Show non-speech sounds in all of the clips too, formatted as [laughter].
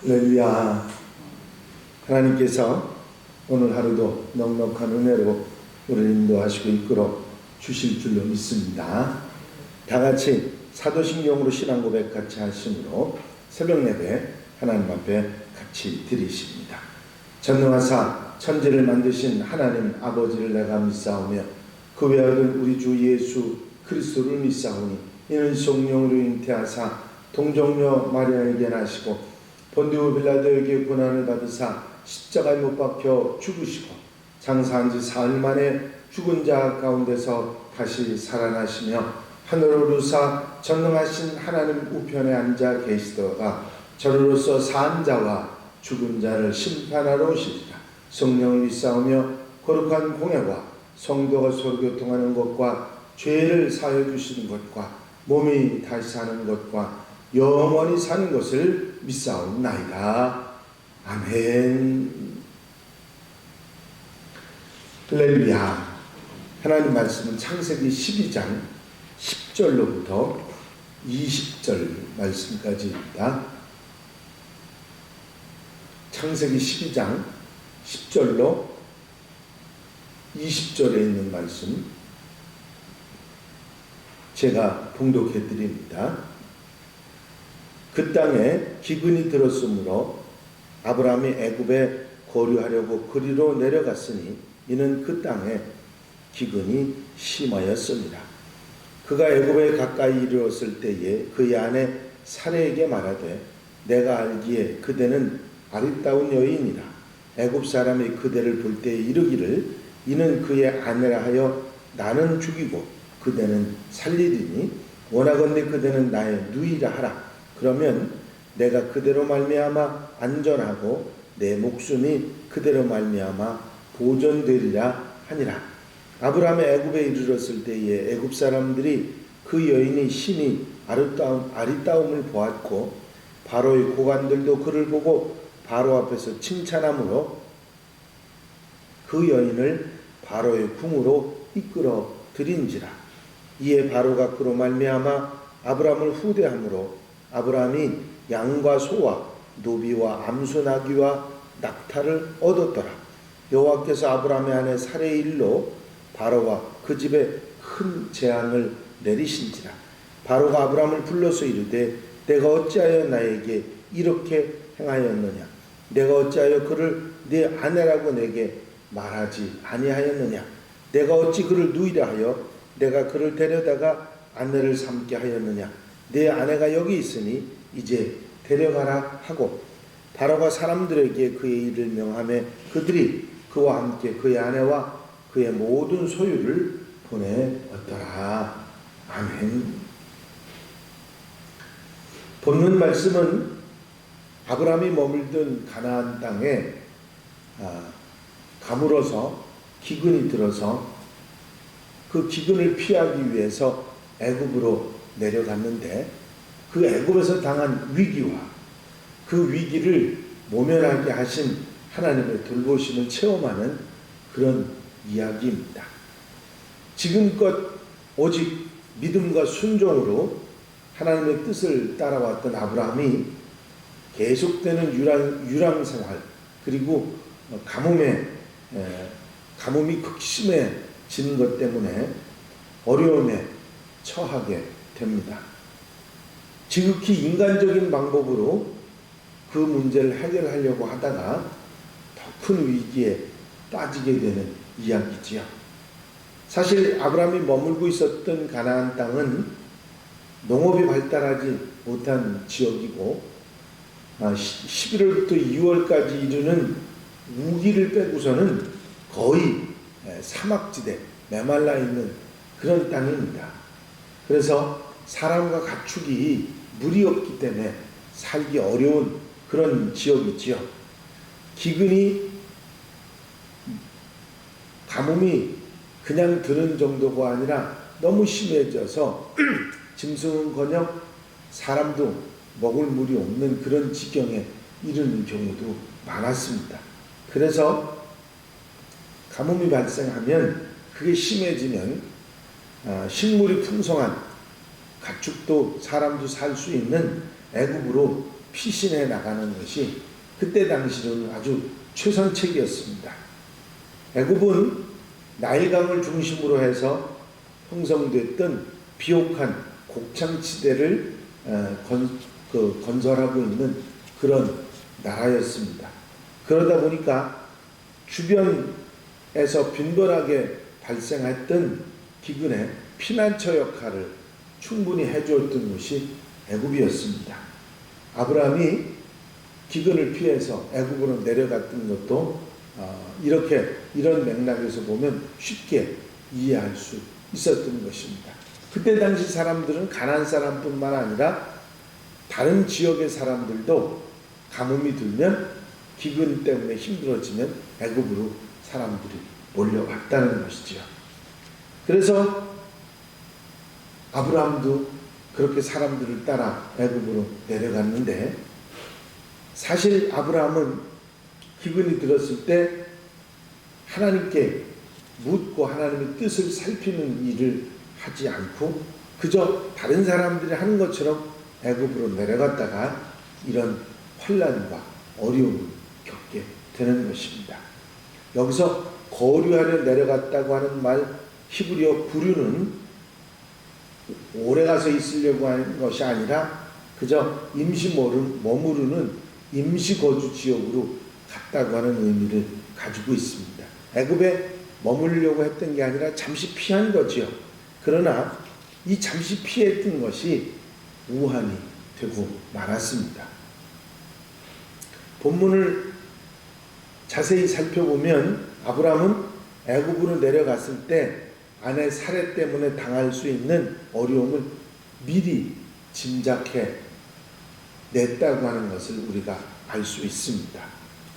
할렐루야. 하나님께서 오늘 하루도 넉넉한 은혜로 우리를 인도하시고 이끌어 주실 줄로 믿습니다. 다 같이 사도신경으로 신앙 고백 같이 하심으로 새벽 예배 하나님 앞에 같이 드리십니다. 전능하사 천지를 만드신 하나님 아버지를 내가 믿사오며 그 외아들 우리 주 예수 그리스도를 믿사오니 이는 성령으로 잉태하사 동정녀 마리아에게 나시고 본디오 빌라도에게 고난을 받으사 십자가에 못 박혀 죽으시고 장사한 지 사흘 만에 죽은 자 가운데서 다시 살아나시며 하늘로 오르사 전능하신 하나님 우편에 앉아 계시다가 저로서 산 자와 죽은 자를 심판하러 오시리라 성령을 믿사오며 거룩한 공예와 성도가 서로 교통하는 것과 죄를 사해 주시는 것과 몸이 다시 사는 것과 영원히 사는 것을 믿사옵나이다. 아멘. 할렐루야. 하나님 말씀은 창세기 12장 10절로부터 20절 말씀까지입니다. 창세기 12장 10절로 20절에 있는 말씀 제가 봉독해 드립니다. 그 땅에 기근이 들었으므로 아브라함이 애굽에 거류하려고 그리로 내려갔으니 이는 그 땅에 기근이 심하였습니다. 그가 애굽에 가까이 이르렀을 때에 그의 아내 사례에게 말하되 내가 알기에 그대는 아리따운 여인이라 애굽 사람이 그대를 볼 때 이르기를 이는 그의 아내라 하여 나는 죽이고 그대는 살리리니 원하건대 그대는 나의 누이라 하라 그러면 내가 그대로 말미암아 안전하고 내 목숨이 그대로 말미암아 보존되리라 하니라. 아브라함의 애굽에 이르렀을 때에 애굽 사람들이 그 여인이 신이 아리따움, 아리따움을 보았고 바로의 고관들도 그를 보고 바로 앞에서 칭찬함으로 그 여인을 바로의 궁으로 이끌어 들인지라. 이에 바로가 그로 말미암아 아브라함을 후대함으로 아브라함이 양과 소와 노비와 암소 나귀와 낙타를 얻었더라. 여호와께서 아브라함의 아내 사례의 일로 바로와 그 집에 큰 재앙을 내리신지라. 바로가 아브라함을 불러서 이르되 내가 어찌하여 나에게 이렇게 행하였느냐? 내가 어찌하여 그를 네 아내라고 내게 말하지 아니하였느냐? 내가 어찌 그를 누이라 하여 내가 그를 데려다가 아내를 삼게 하였느냐? 내 아내가 여기 있으니 이제 데려가라 하고 바로가 사람들에게 그의 일을 명함에 그들이 그와 함께 그의 아내와 그의 모든 소유를 보내었더라. 아멘. 본문 말씀은 아브라함이 머물던 가나안 땅에 아, 가물어서 기근이 들어서 그 기근을 피하기 위해서 애굽으로 내려갔는데 그 애굽에서 당한 위기와 그 위기를 모면하게 하신 하나님의 돌보심을 체험하는 그런 이야기입니다. 지금껏 오직 믿음과 순종으로 하나님의 뜻을 따라왔던 아브라함이 계속되는 유랑, 유랑 생활 그리고 가뭄에 가뭄이 극심해지는 것 때문에 어려움에 처하게 됩니다. 지극히 인간적인 방법으로 그 문제를 해결하려고 하다가 더 큰 위기에 빠지게 되는 이야기지요. 사실 아브라함이 머물고 있었던 가나안 땅은 농업이 발달하지 못한 지역이고 11월부터 아, 2월까지 이르는 우기를 빼고서는 거의 사막지대 메말라 있는 그런 땅입니다. 그래서 사람과 가축이 물이 없기 때문에 살기 어려운 그런 지역이지요. 기근이 가뭄이 그냥 드는 정도가 아니라 너무 심해져서 [clears throat] 짐승은커녕 사람도 먹을 물이 없는 그런 지경에 이르는 경우도 많았습니다. 그래서 가뭄이 발생하면 그게 심해지면 아, 식물이 풍성한 가축도 사람도 살 수 있는 애굽으로 피신해 나가는 것이 그때 당시로는 아주 최선책이었습니다. 애굽은 나일강을 중심으로 해서 형성됐던 비옥한 곡창 지대를 어, 건, 그 건설하고 있는 그런 나라였습니다. 그러다 보니까 주변에서 빈번하게 발생했던 기근의 피난처 역할을 충분히 해주었던 것이 애굽이었습니다. 아브라함이 기근을 피해서 애굽으로 내려갔던 것도 어, 이렇게 이런 맥락에서 보면 쉽게 이해할 수 있었던 것입니다. 그때 당시 사람들은 가난 사람뿐만 아니라 다른 지역의 사람들도 가뭄이 들면 기근 때문에 힘들어지면 애굽으로 사람들이 몰려왔다는 것이지요. 그래서 아브라함도 그렇게 사람들을 따라 애굽으로 내려갔는데 사실 아브라함은 기근이 들었을 때 하나님께 묻고 하나님의 뜻을 살피는 일을 하지 않고 그저 다른 사람들이 하는 것처럼 애굽으로 내려갔다가 이런 환란과 어려움을 겪게 되는 것입니다. 여기서 거류하려 내려갔다고 하는 말 히브리어 구류는 오래 가서 있으려고 하는 것이 아니라 그저 임시 머무르는 임시 거주 지역으로 갔다고 하는 의미를 가지고 있습니다. 애굽에 머물려고 했던 게 아니라 잠시 피한 거지요. 그러나 이 잠시 피했던 것이 우한이 되고 말았습니다. 본문을 자세히 살펴보면 아브라함은 애굽으로 내려갔을 때 아내 살해 때문에 당할 수 있는 어려움을 미리 짐작해 냈다고 하는 것을 우리가 알 수 있습니다.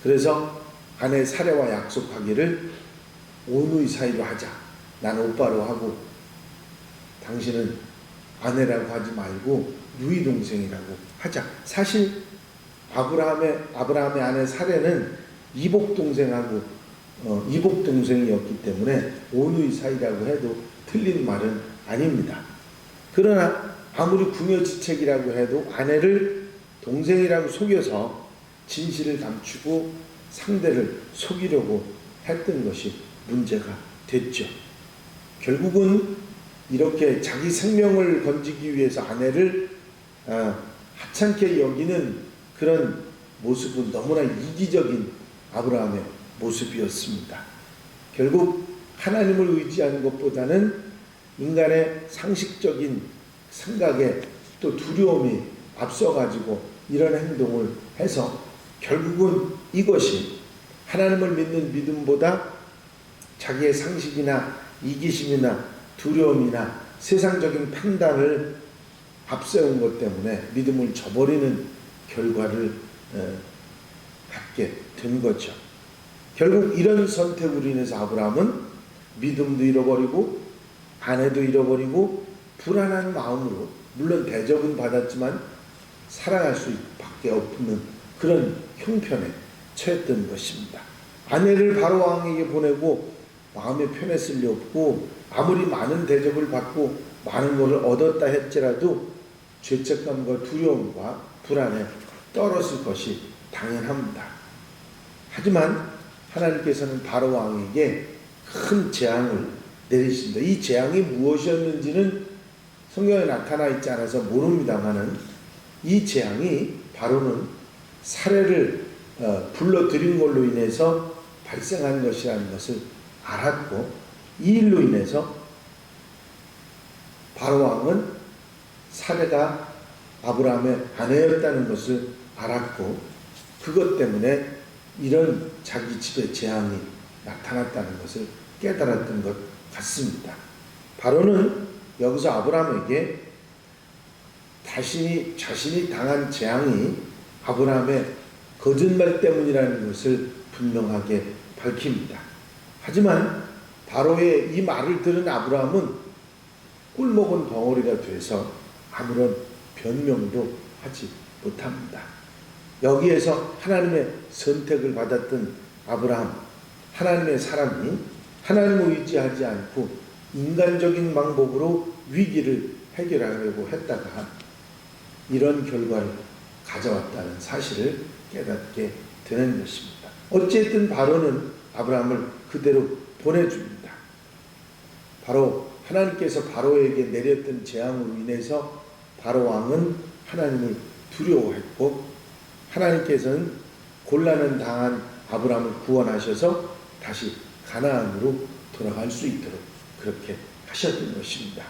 그래서 아내 살해와 약속하기를 오누이 사이로 하자. 나는 오빠로 하고 당신은 아내라고 하지 말고 누이 동생이라고 하자. 사실 아브라함의 아브라함의 아내 사례는 이복 동생하고 어, 이복 동생이었기 때문에 오누이 사이라고 해도 틀린 말은 아닙니다. 그러나 아무리 궁여지책이라고 해도 아내를 동생이라고 속여서 진실을 감추고 상대를 속이려고 했던 것이 문제가 됐죠. 결국은 이렇게 자기 생명을 건지기 위해서 아내를 어, 하찮게 여기는 그런 모습은 너무나 이기적인 아브라함의 모습이었습니다. 결국 하나님을 의지하는 것보다는 인간의 상식적인 생각에 또 두려움이 앞서가지고 이런 행동을 해서 결국은 이것이 하나님을 믿는 믿음보다 자기의 상식이나 이기심이나 두려움이나 세상적인 판단을 앞세운 것 때문에 믿음을 저버리는 결과를 갖게 된 거죠. 결국 이런 선택으로 인해서 아브라함은 믿음도 잃어버리고 아내도 잃어버리고 불안한 마음으로 물론 대접은 받았지만 살아갈 수밖에 없는 그런 형편에 처했던 것입니다. 아내를 바로 왕에게 보내고 마음에 편했을 리 없고 아무리 많은 대접을 받고 많은 것을 얻었다 할지라도 죄책감과 두려움과 불안에 떨었을 것이 당연합니다. 하지만 하나님께서는 바로 왕에게 큰 재앙을 내리신다. 이 재앙이 무엇이었는지는 성경에 나타나 있지 않아서 모릅니다만은 이 재앙이 바로는 사례를 어, 불러들인 걸로 인해서 발생한 것이라는 것을 알았고 이 일로 인해서 바로 왕은 사례가 아브라함의 아내였다는 것을 알았고 그것 때문에 이런 자기 집에 재앙이 나타났다는 것을 깨달았던 것 같습니다. 바로는 여기서 아브라함에게 자신이 자신이 당한 재앙이 아브라함의 거짓말 때문이라는 것을 분명하게 밝힙니다. 하지만 바로의 이 말을 들은 아브라함은 꿀먹은 덩어리가 돼서 아무런 변명도 하지 못합니다. 여기에서 하나님의 선택을 받았던 아브라함, 하나님의 사람이 하나님을 의지하지 않고 인간적인 방법으로 위기를 해결하려고 했다가 이런 결과를 가져왔다는 사실을 깨닫게 되는 것입니다. 어쨌든 바로는 아브라함을 그대로 보내줍니다. 바로 하나님께서 바로에게 내렸던 재앙으로 인해서 바로 왕은 하나님을 두려워했고 하나님께서는 곤란을 당한 아브라함을 구원하셔서 다시 가나안으로 돌아갈 수 있도록 그렇게 하셨던 것입니다.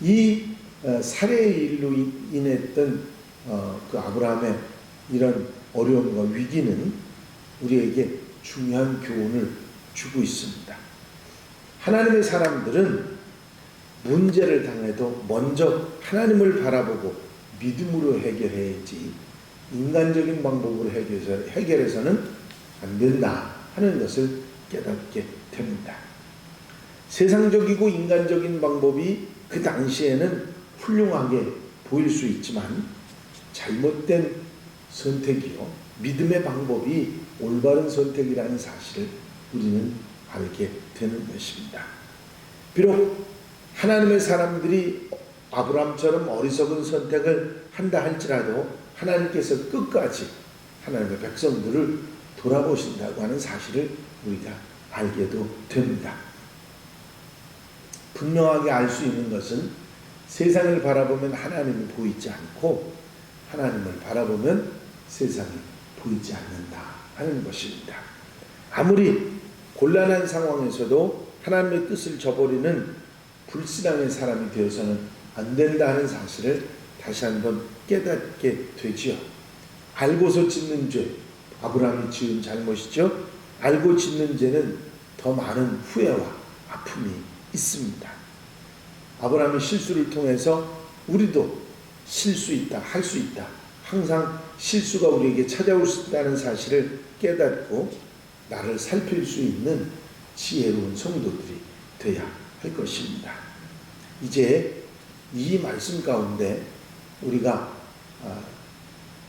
이 어, 살해의 일로 인- 인했던 어, 그 아브라함의 이런 어려움과 위기는 우리에게 중요한 교훈을 주고 있습니다. 하나님의 사람들은 문제를 당해도 먼저 하나님을 바라보고 믿음으로 해결해야지 인간적인 방법으로 해결해서, 해결해서는 안 된다 하는 것을 깨닫게 됩니다. 세상적이고 인간적인 방법이 그 당시에는 훌륭하게 보일 수 있지만 잘못된 선택이요. 믿음의 방법이 올바른 선택이라는 사실을 우리는 알게 되는 것입니다. 비록 하나님의 사람들이 아브라함처럼 어리석은 선택을 한다 할지라도 하나님께서 끝까지 하나님의 백성들을 돌아보신다고 하는 사실을 우리가 알게도 됩니다. 분명하게 알 수 있는 것은 세상을 바라보면 하나님이 보이지 않고 하나님을 바라보면 세상이 보이지 않는다 하는 것입니다. 아무리 곤란한 상황에서도 하나님의 뜻을 저버리는 불신앙의 사람이 되어서는 안 된다 하는 사실을 다시 한번 깨닫게 되지요. 알고서 짓는 죄, 아브라함이 지은 잘못이죠. 알고 짓는 죄는 더 많은 후회와 아픔이 있습니다. 아브라함의 실수를 통해서 우리도 실수 있다, 할 수 있다. 항상 실수가 우리에게 찾아올 수 있다는 사실을 깨닫고 나를 살필 수 있는 지혜로운 성도들이 되어야 할 것입니다. 이제 이 말씀 가운데 우리가 아,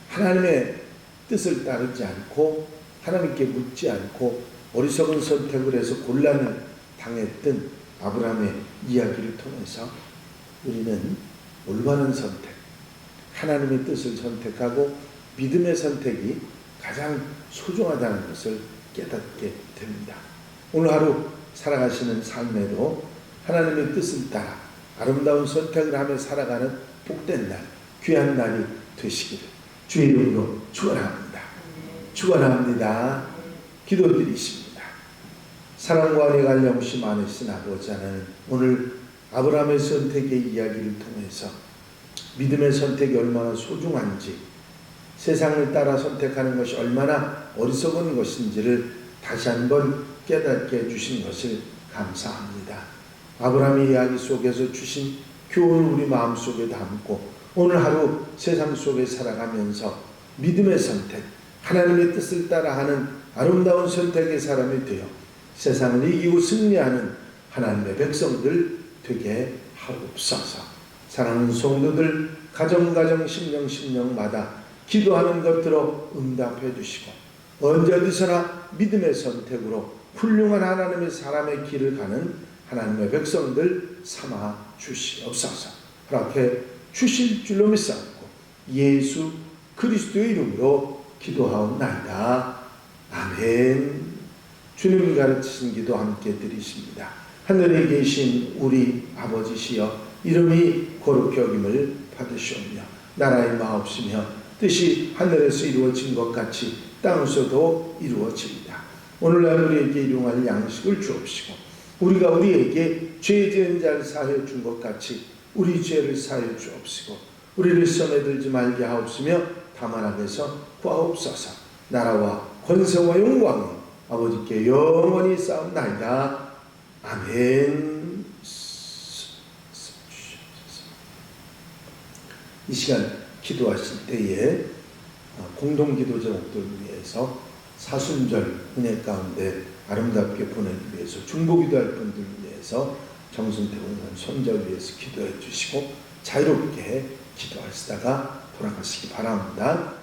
하나님의 뜻을 따르지 않고 하나님께 묻지 않고 어리석은 선택을 해서 곤란을 당했던 아브라함의 이야기를 통해서 우리는 올바른 선택, 하나님의 뜻을 선택하고 믿음의 선택이 가장 소중하다는 것을 깨닫게 됩니다. 오늘 하루 살아가시는 삶에도 하나님의 뜻을 따라 아름다운 선택을 하며 살아가는 복된 날, 귀한 날이 되시기를 주의 이름으로 축원합니다. 축원합니다. 기도드리십니다. 사랑과 은혜가 영시 많으신 아버지 하나님 오늘 아브라함의 선택의 이야기를 통해서 믿음의 선택이 얼마나 소중한지 세상을 따라 선택하는 것이 얼마나 어리석은 것인지를 다시 한번 깨닫게 해주신 것을 감사합니다. 아브라함의 이야기 속에서 주신 교훈을 우리 마음속에 담고 오늘 하루 세상 속에 살아가면서 믿음의 선택, 하나님의 뜻을 따라하는 아름다운 선택의 사람이 되어 세상을 이기고 승리하는 하나님의 백성들 되게 하옵소서. 사랑하는 성도들 가정가정 심령 심령마다 기도하는 것들로 응답해 주시고 언제 어디서나 믿음의 선택으로 훌륭한 하나님의 사람의 길을 가는 하나님의 백성들 삼아 주시옵소서. 그렇게 주실 줄로 믿사옵고 예수 그리스도의 이름으로 기도하옵나이다. 아멘. 주님이 가르치신 기도 함께 드리십니다. 하늘에 계신 우리 아버지시여 이름이 거룩히 여김을 받으시오며 나라의 마옵시며 뜻이 하늘에서 이루어진 것 같이 땅에서도 이루어집니다. 오늘날 우리에게 일용할 양식을 주옵시고 우리가 우리에게 죄 지은 자를 사하여 준 것 같이 우리 죄를 사하여 주옵시고 우리를 시험에 들지 말게 하옵시며 다만 악에서 구하옵소서 나라와 권세와 영광이 아버지께 영원히 싸움나이다. 아멘. 이 시간 기도하실 때에 어, 공동기도 제목들 위해서 사순절 은혜 가운데 아름답게 보내기 위해서 중보기도할 분들 위해서 정순태 공단 손절 위해서 기도해 주시고 자유롭게 기도하시다가 돌아가시기 바랍니다.